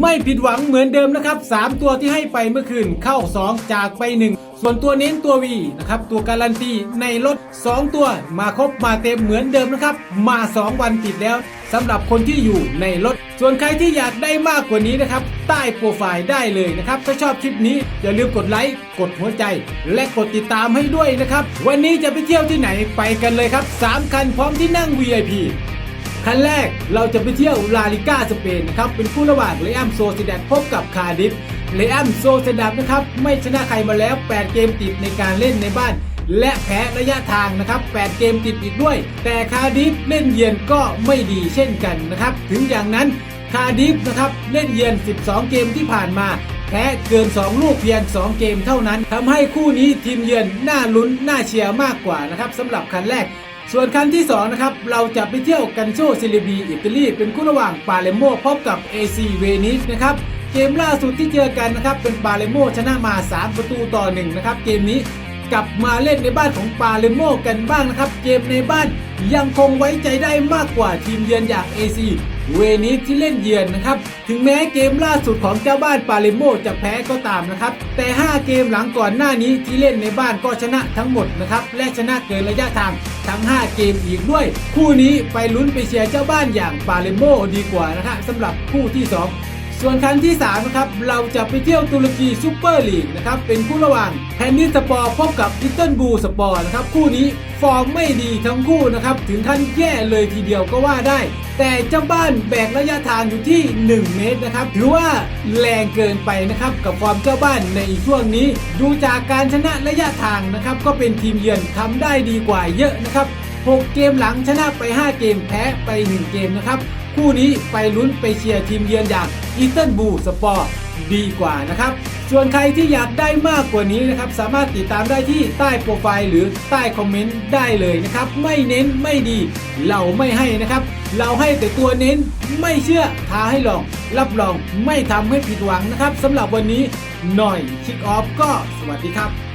ไม่ผิดหวังเหมือนเดิมนะครับ 3 ตัวที่ให้ไปเมื่อคืนเข้า 2 จากไป 1 ส่วนตัวเน้นตัว V นะครับตัวการันตีในรถ 2 ตัวมาครบมาเต็มเหมือนเดิมนะครับ มา 2 วันติดแล้วสำหรับคนที่อยู่ในรถ ส่วนใครที่อยากได้มากกว่านี้นะครับ ใต้โปรไฟล์ได้เลยนะครับ ถ้าชอบคลิปนี้ อย่าลืมกดไลค์กดหัวใจ และกดติดตามให้ด้วยนะครับ วันนี้จะไปเที่ยวที่ไหนไปกันเลยครับ 3 คันพร้อมที่นั่ง VIP คันแรกเราจะไปเที่ยวลาลิก้าสเปนนะครับเป็นคู่ระหว่างเลอัมโซเซดัดพบกับคาร์ดิฟเลอัมโซเซดัดนะครับไม่ชนะใครมาแล้ว 8 เกมติดในการเล่นในบ้าน และแพ้ระยะทางนะครับ 8 เกมติดอีกด้วย แต่คาร์ดิฟเล่นเยือนก็ไม่ดีเช่นกันนะครับ ถึงอย่างนั้นคาร์ดิฟนะครับเล่นเยือน 12 เกมที่ผ่านมาแพ้เกิน 2 ลูกเพียง 2 เกมเท่านั้นทำให้คู่นี้ทีมเยือนน่าลุ้นน่าเชียร์มากกว่านะครับสำหรับคันแรก ส่วนคันที่ 2 นะครับ เราจะไปเที่ยวกันโชซิลิบีอิตาลี เป็นคู่ระหว่างปาเลโมพบกับ AC เวนิสนะครับ เกมล่าสุดที่เจอกันนะครับ เป็นปาเลโมชนะมา 3 ประตูต่อ 1 นะครับ เกมนี้กลับมาเล่นในบ้านของปาเลโมกันบ้างนะครับ เกมในบ้านยังคงไว้ใจได้มากกว่าทีมเยือนอย่าง AC เวนิสที่เล่นเยือนนะครับ ถึงแม้เกมล่าสุดของเจ้าบ้านปาเลโมจะแพ้ก็ตามนะครับ แต่ 5 เกมหลังก่อนหน้านี้ที่เล่นในบ้านก็ชนะทั้งหมดนะครับ และชนะเกินระยะทางทั้ง 5 เกมอีกด้วย คู่นี้ไปลุ้นไปเชียร์เจ้าบ้านอย่างปาเลโมดีกว่านะครับสำหรับคู่ที่ 2 ส่วนคันที่3นะครับเราจะไปเที่ยวตุรกีซูเปอร์ลีกนะครับเป็นคู่ระหว่างแพนนิสสปอร์พบกับอิตเทิลบูสปอร์นะครับคู่นี้ฟอร์มไม่ดีทั้งคู่นะครับถึงขั้นแย่เลยทีเดียวก็ว่าได้ แต่เจ้าบ้านแบกระยะทางอยู่ที่ 1 เมตรนะครับถือว่าแรงเกินไปนะครับกับความเจ้าบ้านในช่วงนี้ ดูจากการชนะระยะทางนะครับก็เป็นทีมเยือนทำได้ดีกว่าเยอะนะครับ 6 เกมหลังชนะไป 5 เกมแพ้ไป 1 เกมนะครับ คู่นี้ไปลุ้นไปเชียร์ทีมเยือนอย่างอีเทิลบูสปอร์ดีกว่านะครับ ส่วนใครที่อยากได้มากกว่านี้นะครับ สามารถติดตามได้ที่ใต้โปรไฟล์หรือใต้คอมเมนต์ได้เลยนะครับ ไม่เน้นไม่ดี เราไม่ให้นะครับ เราให้แต่ตัวเน้นไม่เชื่อท้าให้ลอง รับรองไม่ทำให้ผิดหวังนะครับสำหรับวันนี้หน่อยคิกออฟก็สวัสดีครับ